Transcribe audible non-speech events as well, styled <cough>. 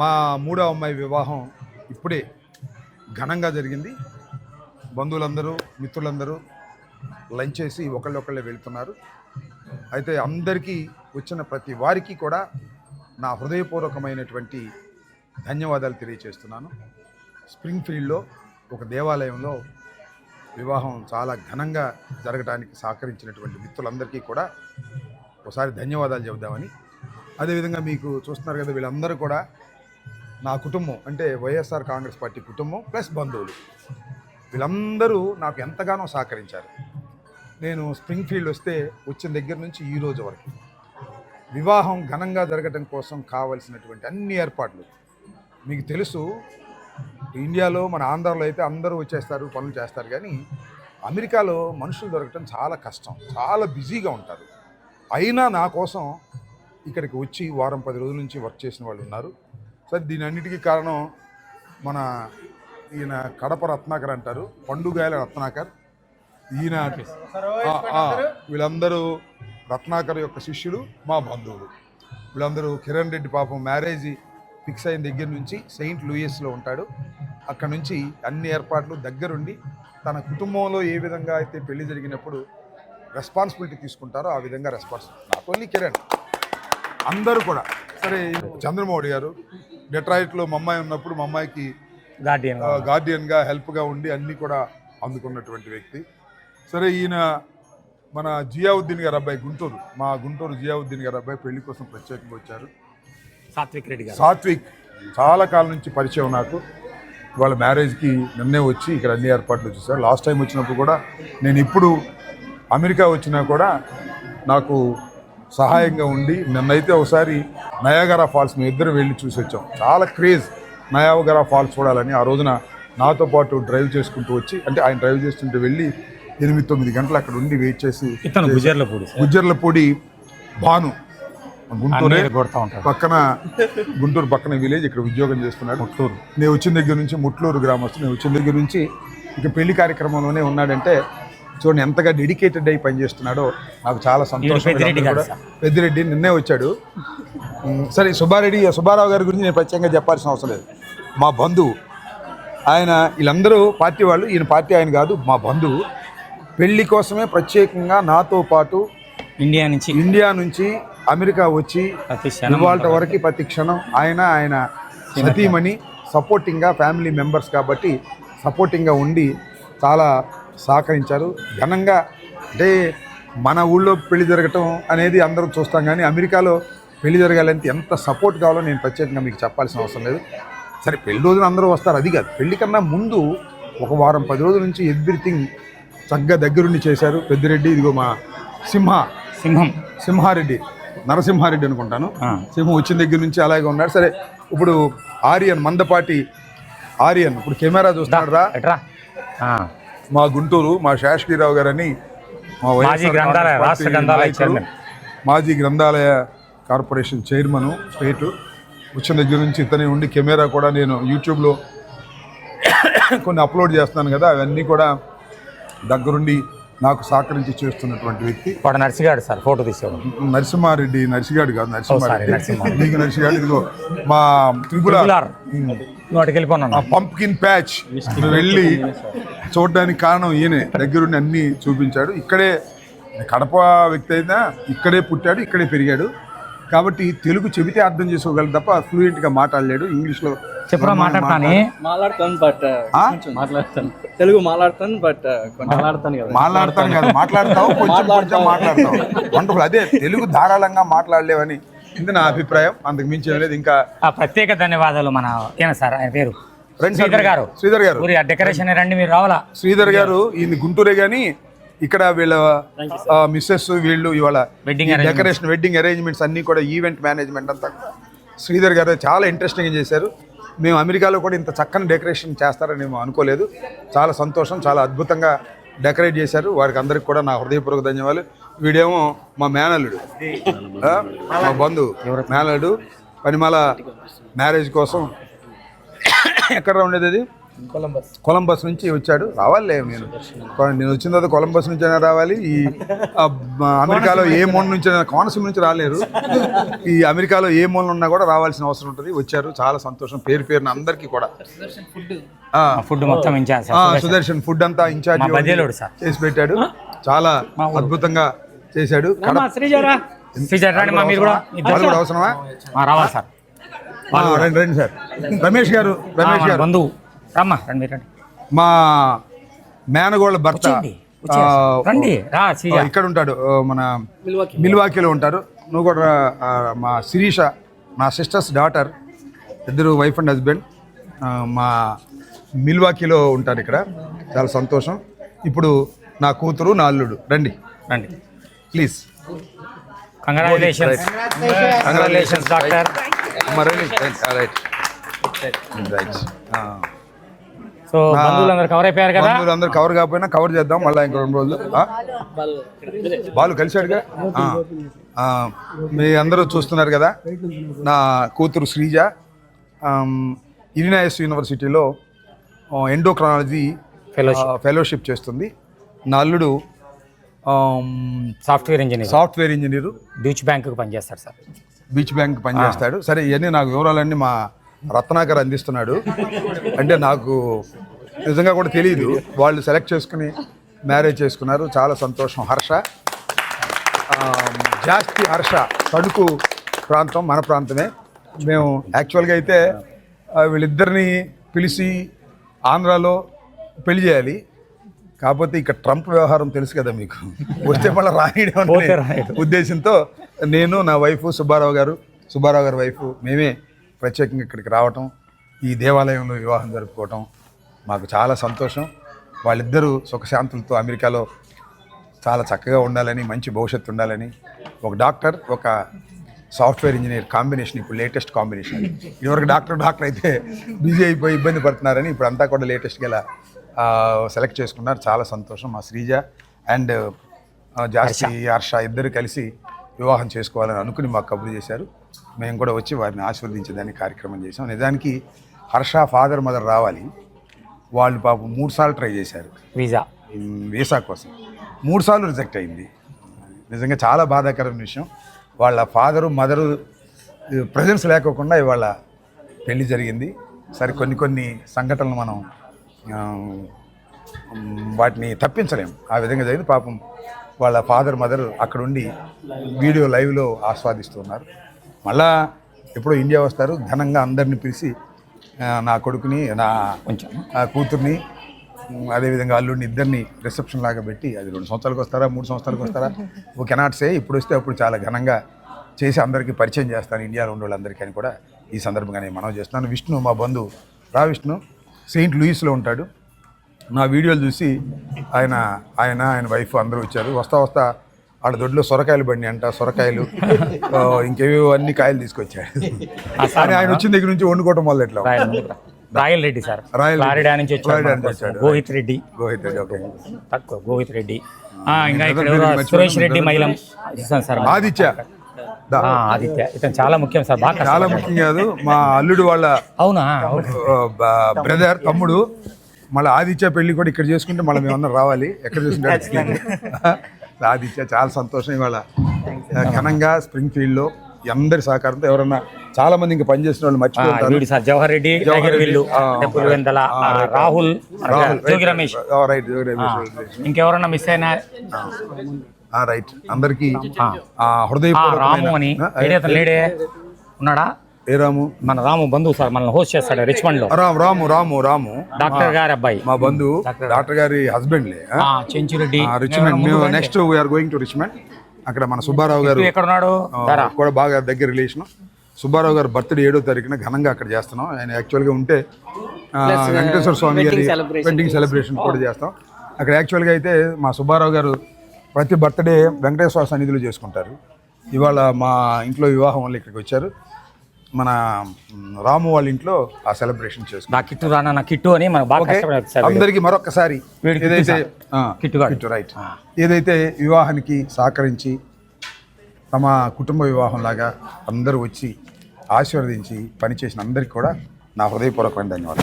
మా మూడో అమ్మాయి వివాహం ఇప్పుడే ఘనంగా జరిగింది. బంధువులందరూ మిత్రులందరూ లంచ్ చేసి ఒకళ్ళొకళ్ళే వెళ్తున్నారు. అయితే అందరికీ వచ్చిన ప్రతి వారికి కూడా నా హృదయపూర్వకమైనటువంటి ధన్యవాదాలు తెలియచేస్తున్నాను. స్ప్రింగ్ ఫీల్డ్లో ఒక దేవాలయంలో వివాహం చాలా ఘనంగా జరగడానికి సహకరించినటువంటి మిత్రులందరికీ కూడా ఒకసారి ధన్యవాదాలు చెబుదామని. అదేవిధంగా మీకు చూస్తున్నారు కదా వీళ్ళందరూ కూడా నా కుటుంబం అంటే వైఎస్ఆర్ కాంగ్రెస్ పార్టీ కుటుంబం ప్లస్ బంధువులు. వీళ్ళందరూ నాకు ఎంతగానో సహకరించారు. నేను స్ప్రింగ్ ఫీల్డ్ వస్తే వచ్చిన దగ్గర నుంచి ఈ రోజు వరకు. వివాహం ఘనంగా జరగటం కోసం కావలసినటువంటి అన్ని ఏర్పాట్లు. మీకు తెలుసు ఇండియాలో మన ఆంధ్రాలో అయితే అందరూ వచ్చేస్తారు పనులు చేస్తారు కానీ అమెరికాలో మనుషులు దొరకటం చాలా కష్టం చాలా బిజీగా ఉంటారు. అయినా నా కోసం ఇక్కడికి వచ్చి వారం పది రోజుల నుంచి వర్క్ చేసిన వాళ్ళు ఉన్నారు. సరే దీని అన్నిటికీ కారణం మన ఈయన కడప రత్నాకర్ అంటారు పండుగాయల రత్నాకర్. ఈయన వీళ్ళందరూ రత్నాకర్ యొక్క శిష్యులు మా బంధువులు. వీళ్ళందరూ కిరణ్ రెడ్డి పాపం మ్యారేజ్ ఫిక్స్ అయిన దగ్గర నుంచి సెయింట్ లూయిస్లో ఉంటాడు. అక్కడ నుంచి అన్ని ఏర్పాట్లు దగ్గరుండి తన కుటుంబంలో ఏ విధంగా అయితే పెళ్ళి జరిగినప్పుడు రెస్పాన్సిబిలిటీ తీసుకుంటారో ఆ విధంగా రెస్పాన్స్ నాట్ ఓన్లీ కిరణ్. అందరూ కూడా. సరే చంద్రమౌళి గారు డెట్రాయిట్లో మా అమ్మాయి ఉన్నప్పుడు మా అమ్మాయికి గార్డియన్ గార్డియన్గా హెల్ప్గా ఉండి అన్నీ కూడా అందుకున్నటువంటి వ్యక్తి. సరే ఈయన మన జియావుద్దీన్ గారు అబ్బాయి గుంటూరు. మా గుంటూరు జియావుద్దీన్ గారు అబ్బాయి పెళ్ళి కోసం ప్రత్యేకంగా వచ్చారు. సాత్విక్ రెడ్డి గారు. సాత్విక్ చాలా కాలం నుంచి పరిచయం నాకు. వాళ్ళ మ్యారేజ్కి నిన్నే వచ్చి ఇక్కడ అన్ని ఏర్పాట్లు చూశారు. లాస్ట్ టైం వచ్చినప్పుడు కూడా నేను ఇప్పుడు అమెరికా వచ్చినా కూడా నాకు సహాయంగా ఉండి నన్నైతే ఒకసారి నయాగరా ఫాల్స్ మేము ఇద్దరు వెళ్ళి చూసి వచ్చాం. చాలా క్రేజ్ నయాగరా ఫాల్స్ చూడాలని ఆ రోజున నాతో పాటు డ్రైవ్ చేసుకుంటూ వచ్చి అంటే ఆయన డ్రైవ్ చేస్తుంటే వెళ్ళి ఎనిమిది తొమ్మిది గంటలు అక్కడ ఉండి వెయిట్ చేసి ఇతను గుజర్ల పూడి గుజ్జర్లపూడి భాను గుంటూరే పక్కన గుంటూరు పక్కన విలేజ్ ఇక్కడ ఉద్యోగం చేస్తున్నాడు. ముట్లూరు. నేను వచ్చిన దగ్గర నుంచి ముట్లూరు గ్రామస్తు నేను వచ్చిన దగ్గర నుంచి ఇక పెళ్ళి కార్యక్రమంలోనే ఉన్నాడంటే చూడండి ఎంతగా డెడికేటెడ్ అయి పనిచేస్తున్నాడో నాకు చాలా సంతోషం పెద్దిరెడ్డి నిన్నే వచ్చాడు. సరే సుబ్బారెడ్డి సుబ్బారావు గారి గురించి నేను ప్రత్యేకంగా చెప్పాల్సిన అవసరం లేదు. మా బంధువు. ఆయన వీళ్ళందరూ పార్టీ వాళ్ళు ఈయన పార్టీ ఆయన కాదు మా బంధువు. పెళ్ళి కోసమే ప్రత్యేకంగా నాతో పాటు ఇండియా నుంచి. ఇండియా నుంచి అమెరికా వచ్చి ఇవాళ వరకు ప్రతి క్షణం ఆయన ఆయన సతీమణి సపోర్టింగ్గా ఫ్యామిలీ మెంబర్స్ కాబట్టి సపోర్టింగ్గా ఉండి చాలా సహకరించారు. ఘనంగా అంటే మన ఊళ్ళో పెళ్ళి జరగటం అనేది అందరం చూస్తాం కానీ అమెరికాలో పెళ్ళి జరగాలంటే ఎంత సపోర్ట్ కావాలో నేను ప్రత్యేకంగా మీకు చెప్పాల్సిన అవసరం లేదు. సరే పెళ్ళి రోజున అందరూ వస్తారు. అది కాదు. పెళ్ళి కన్నా ముందు ఒక వారం పది రోజుల నుంచి ఎవ్రీథింగ్ చక్కగా దగ్గరుండి చేశారు. పెద్దిరెడ్డి ఇదిగో మా సింహ. సింహం. సింహారెడ్డి. నరసింహారెడ్డి అనుకుంటాను. సింహం వచ్చిన దగ్గర నుంచి అలాగే ఉన్నాడు. సరే ఇప్పుడు ఆర్యన్ మందపాటి ఆర్యన్. ఇప్పుడు కెమెరా చూస్తున్నాడు రా. మా గుంటూరు మా శాసకీరావు గారని మా మాజీ గ్రంథాలయ, రాష్ట్ర చైర్మన్. మాజీ గ్రంథాలయ కార్పొరేషన్ చైర్మన్ స్టేట్ వచ్చిన దగ్గర నుంచి ఇతనే ఉండి కెమెరా కూడా నేను యూట్యూబ్లో కొన్ని అప్లోడ్ చేస్తున్నాను కదా అవన్నీ కూడా దగ్గరుండి నాకు సహకరించి చేస్తున్నటువంటి వ్యక్తి. వాడు నర్సిగాడు సార్ ఫోటో తీసేవాడు. నరసింహారెడ్డి నర్సిగాడు కాదు నరసింహారెడ్డి. నర్సిగాడు ఇదిగో మా త్రిపుర పంప్కిన్ ప్యాచ్. వెళ్ళి చూడడానికి కారణం ఈయనే. దగ్గరుండి అన్ని చూపించాడు. ఇక్కడే కడప వ్యక్తి అయినా ఇక్కడే పుట్టాడు ఇక్కడే పెరిగాడు. కాబట్టి తెలుగు చెబితే అర్థం చేసుకోగలడు తప్ప ఫ్లూయెంట్గా మాట్లాడలేడు. ఇంగ్లీష్లో చెప్పురా మాట్లాడతాను? మాట్లాడతాను బట్ మాట్లాడతాను. తెలుగు మాట్లాడతాను బట్ మాట్లాడతాను కదా. మాట్లాడతాను కాదు మాట్లాడతావు కొంచెం కొంచెం మాట్లాడతావు. వండర్ఫుల్ అదే తెలుగు ధారాళంగా మాట్లాడలేవని. ఇది నా అభిప్రాయం. అంతకు మించి లేదు. ఇంకా ఆ ప్రత్యేక ధన్యవాదాలు మన ఏనా సార్ ఆయన పేరు. శ్రీధర్ గారు. శ్రీధర్ గారు. ఊరి డెకరేషన్ రండి మీరు రావాలా? శ్రీధర్ గారు ఈయన గుంటూరే కానీ ఇక్కడ వీళ్ళ మిస్సెస్ వీళ్ళు ఇవాళ డెకరేషన్ వెడ్డింగ్ అరేంజ్మెంట్స్ అన్నీ కూడా ఈవెంట్ మేనేజ్మెంట్ అంతా. శ్రీధర్ గారు చాలా ఇంట్రెస్టింగ్ చేశారు. మేము అమెరికాలో కూడా ఇంత చక్కని డెకరేషన్ చేస్తారని మేము అనుకోలేదు. చాలా సంతోషం చాలా అద్భుతంగా డెకరేట్ చేశారు. వారికి అందరికి కూడా నా హృదయపూర్వక ధన్యవాదాలు. వీడేమో మా మేనల్లుడు. ఆ, మా బంధువు మేనల్లుడు. పనిమాల మ్యారేజ్ కోసం ఎక్కడ ఉండేది అది? కొలంబస్. కొలంబస్ నుంచి వచ్చాడు. రావాలి నేను. నేను వచ్చిన తర్వాత కొలంబస్ నుంచి అయినా రావాలి. ఈ అమెరికాలో ఏ మూల నుంచి అయినా కోనసీమ నుంచి రాలేరు. ఈ అమెరికాలో ఏ మూల ఉన్నా కూడా రావాల్సిన అవసరం ఉంటుంది. వచ్చారు. చాలా సంతోషం. పేరు పేరున అందరికీ కూడా. ఆ, ఫుడ్ మొత్తం ఇన్ఛార్జ్ సుదర్శన్. ఫుడ్ అంతా ఇన్ఛార్జ్ మా బదిలోడు సార్. చేసి పెట్టాడు. చాలా అద్భుతంగా చేశాడు. అవసరమా? రావాలి సార్. రండి రండి సార్. రమేష్ గారు రమేష్ గారు. బంధువు. రమ్మా రండి రండి. మా మేనగోళ్ళ భర్త. రండి ఇక్కడ ఉంటాడు మన మిల్వాకీ. మిల్వాకీలో ఉంటారు నువ్వు కూడా మా శిరీష మా సిస్టర్స్ డాటర్ ఇద్దరు వైఫ్ అండ్ హస్బెండ్ మా మిల్వాకీలో ఉంటారు ఇక్కడ. చాలా సంతోషం. ఇప్పుడు నా కూతురు నా అల్లుడు. రండి. రండి. ప్లీజ్ కంగ్రాచులేషన్స్ కంగ్రాచులేషన్స్ డాక్టర్ రండి. రైట్. రైట్. సో బంధువులందరూ కవర్ అయిపోయారు కదా? బంధువులు అందరూ కవర్ కాకపోయినా కవర్ చేద్దాం మళ్ళీ ఇంకో రెండు రోజులు? బాలు కలిశాడుగా? మీ అందరూ చూస్తున్నారు కదా నా కూతురు శ్రీజ. ఇలినాయస్ యూనివర్సిటీలో ఎండోక్రాలజీ. ఫెలోషిప్ చేస్తుంది. నా అల్లుడు సాఫ్ట్వేర్ ఇంజనీర్ సాఫ్ట్వేర్ ఇంజనీరు బీచ్ బ్యాంకుకి పనిచేస్తారు సార్. బీచ్ బ్యాంక్ పనిచేస్తాడు సరే ఇవన్నీ నాకు వివరాలన్నీ మా రత్నాకర్ అందిస్తున్నాడు. అంటే నాకు నిజంగా కూడా తెలియదు వాళ్ళు సెలెక్ట్ చేసుకుని మ్యారేజ్ చేసుకున్నారు. చాలా సంతోషం. హర్ష. జాస్తి హర్ష. తణుకు ప్రాంతం మన ప్రాంతమే. మేము యాక్చువల్గా అయితే వీళ్ళిద్దరిని పిలిచి ఆంధ్రాలో పెళ్ళి చేయాలి. కాకపోతే ఇక్కడ ట్రంప్ వ్యవహారం తెలుసు కదా మీకు. వస్తే మళ్ళీ రాయడం. ఉద్దేశంతో నేను నా వైఫ్ సుబ్బారావు గారు సుబ్బారావు గారి వైఫ్ మేమే ప్రత్యేకంగా ఇక్కడికి రావటం ఈ దేవాలయంలో వివాహం జరుపుకోవటం మాకు చాలా సంతోషం. వాళ్ళిద్దరూ సుఖశాంతులతో అమెరికాలో చాలా చక్కగా ఉండాలని మంచి భవిష్యత్తు ఉండాలని ఒక డాక్టర్ ఒక సాఫ్ట్వేర్ ఇంజనీర్ కాంబినేషన్ ఇప్పుడు లేటెస్ట్ కాంబినేషన్. ఇదివరకు డాక్టర్ డాక్టర్ అయితే బిజీ అయిపోయి ఇబ్బంది పడుతున్నారని ఇప్పుడు అంతా కూడా లేటెస్ట్గా ఇలా సెలెక్ట్ చేసుకున్నారు. చాలా సంతోషం. మా శ్రీజ అండ్ జాస్తి హర్ష. ఇద్దరు కలిసి వివాహం చేసుకోవాలని అనుకుని మాకు కబురు చేశారు. మేము కూడా వచ్చి వారిని ఆశీర్వదించేదానికి కార్యక్రమం చేసాం నిజానికి హర్ష ఫాదర్ మదర్ రావాలి. వాళ్ళు పాపం మూడు సార్లు ట్రై చేశారు. వీసా. వీసా కోసం. మూడు సార్లు రిజెక్ట్ అయింది. నిజంగా చాలా బాధాకరమైన విషయం. వాళ్ళ ఫాదరు మదరు ప్రజెన్స్ లేకోకుండా ఇవాళ పెళ్ళి జరిగింది. సరే కొన్ని కొన్ని సంఘటనలు మనం వాటిని తప్పించలేం ఆ విధంగా జరిగింది. పాపం వాళ్ళ ఫాదర్ మదర్ అక్కడ ఉండి వీడియో లైవ్లో ఆస్వాదిస్తున్నారు. మళ్ళా ఎప్పుడో ఇండియా వస్తారు. ఘనంగా అందరిని పిలిచి నా కొడుకుని నా కొంచెం కూతుర్ని అదేవిధంగా అల్లుడిని ఇద్దరిని రిసెప్షన్ లాగా పెట్టి అది రెండు సంవత్సరాలకు వస్తారా మూడు సంవత్సరాలకు వస్తారా? ఓ కెనాట్ సే ఇప్పుడు వస్తే అప్పుడు చాలా ఘనంగా చేసి అందరికీ పరిచయం చేస్తాను. ఇండియాలో ఉండే వాళ్ళందరికీ అని కూడా ఈ సందర్భంగా నేను మనవి చేస్తున్నాను. విష్ణు మా బంధువు. రా విష్ణు. సెయింట్ లూయిస్లో ఉంటాడు. నా వీడియోలు చూసి ఆయన ఆయన ఆయన వైఫ్ అందరూ వచ్చారు. వస్తా వస్తా ఆడ దొడ్లో సొరకాయలు బండి అంట సొరకాయలు. ఇంకేవో అన్ని కాయలు తీసుకొచ్చాడు ఆయన వచ్చిన దగ్గర నుంచి వండుకోవటం వల్ల ఎట్లా? Royal Reddy sir. ఫ్లారిడా నుంచి వచ్చాడు. గోహిత్ రెడ్డి. గోహిత్ రెడ్డి ఓకే. తక్కువ గోహిత్ రెడ్డి. ఇంకా ఇక్కడ సురేష్. రెడ్డి మైలం. చూసాను సార్. ఆదిత్య. ఆదిత్య ఇతను చాలా ముఖ్యం సార్ బాగా చాలా. ముఖ్యం కాదు. మా అల్లుడు వాళ్ళ అవునా. బ్రదర్ తమ్ముడు మళ్ళీ ఆదిత్య పెళ్ళి కూడా ఇక్కడ చేసుకుంటే మళ్ళీ మేమన్నా రావాలి. ఎక్కడ చేసుకుంటే <laughs> ఆదిత్య చాలా సంతోషం ఇవాళ. ఘనంగా స్ప్రింగ్ ఫీల్డ్లో అందరి సహకారంతో ఎవరన్నా చాలా మంది ఇంకా పనిచేసిన వాళ్ళు మర్చిపోతారు జవహర్ రెడ్డి రాహుల్ రాహుల్ రమేష్. ఇంకెవరన్నా మిస్ అయినా రైట్ అందరికి హృదయపూర్వకమైన ఉన్నాడా? ఏ రాము? మన రాము బంధువు సార్ మనల్ని హోస్ట్ చేస్తాడు రిచ్మండ్లో రాము రాము రాము రాము. డాక్టర్ గారి అబ్బాయి. మా బంధువు డాక్టర్ గారి హస్బెండ్లే ఆ, చెంచురెడ్డి. రిచ్మెండ్ మేము next we're going to Richmond అక్కడ మన సుబ్బారావు గారు ఎక్కడ ఉన్నాడు కూడా బాగా దగ్గర రిలేషన్ సుబ్బారావు గారు బర్త్డే ఏడో తారీఖున ఘనంగా అక్కడ చేస్తున్నాం. ఆయన యాక్చువల్గా ఉంటే ఆ, వెంకటేశ్వర స్వామి గారి వెడ్డింగ్ సెలబ్రేషన్ కూడా చేస్తాం. అక్కడ యాక్చువల్గా అయితే మా సుబ్బారావు గారు ప్రతి బర్త్డే వెంకటేశ్వర సన్నిధిలో చేసుకుంటారు. ఇవాళ మా ఇంట్లో వివాహం వల్ల ఇక్కడికి వచ్చారు. మన రాము వాళ్ళ ఇంట్లో ఆ సెలబ్రేషన్ చేసుకుంటాం నా కిట్టు రానా నా కిట్టు అని మనం బాగా ఓకే. కష్టపడారు సార్ వీడు. అందరికి మరొకసారి వీడికి ఏదైతే కిట్టు ఆ, కిట్టుగాడు. కిట్టు రైట్ ఏదైతే వివాహానికి సహకరించి తమ కుటుంబ వివాహం లాగా అందరూ వచ్చి ఆశీర్వదించి పనిచేసిన అందరికీ కూడా నా హృదయపూర్వకమైన ధన్యవాదాలు.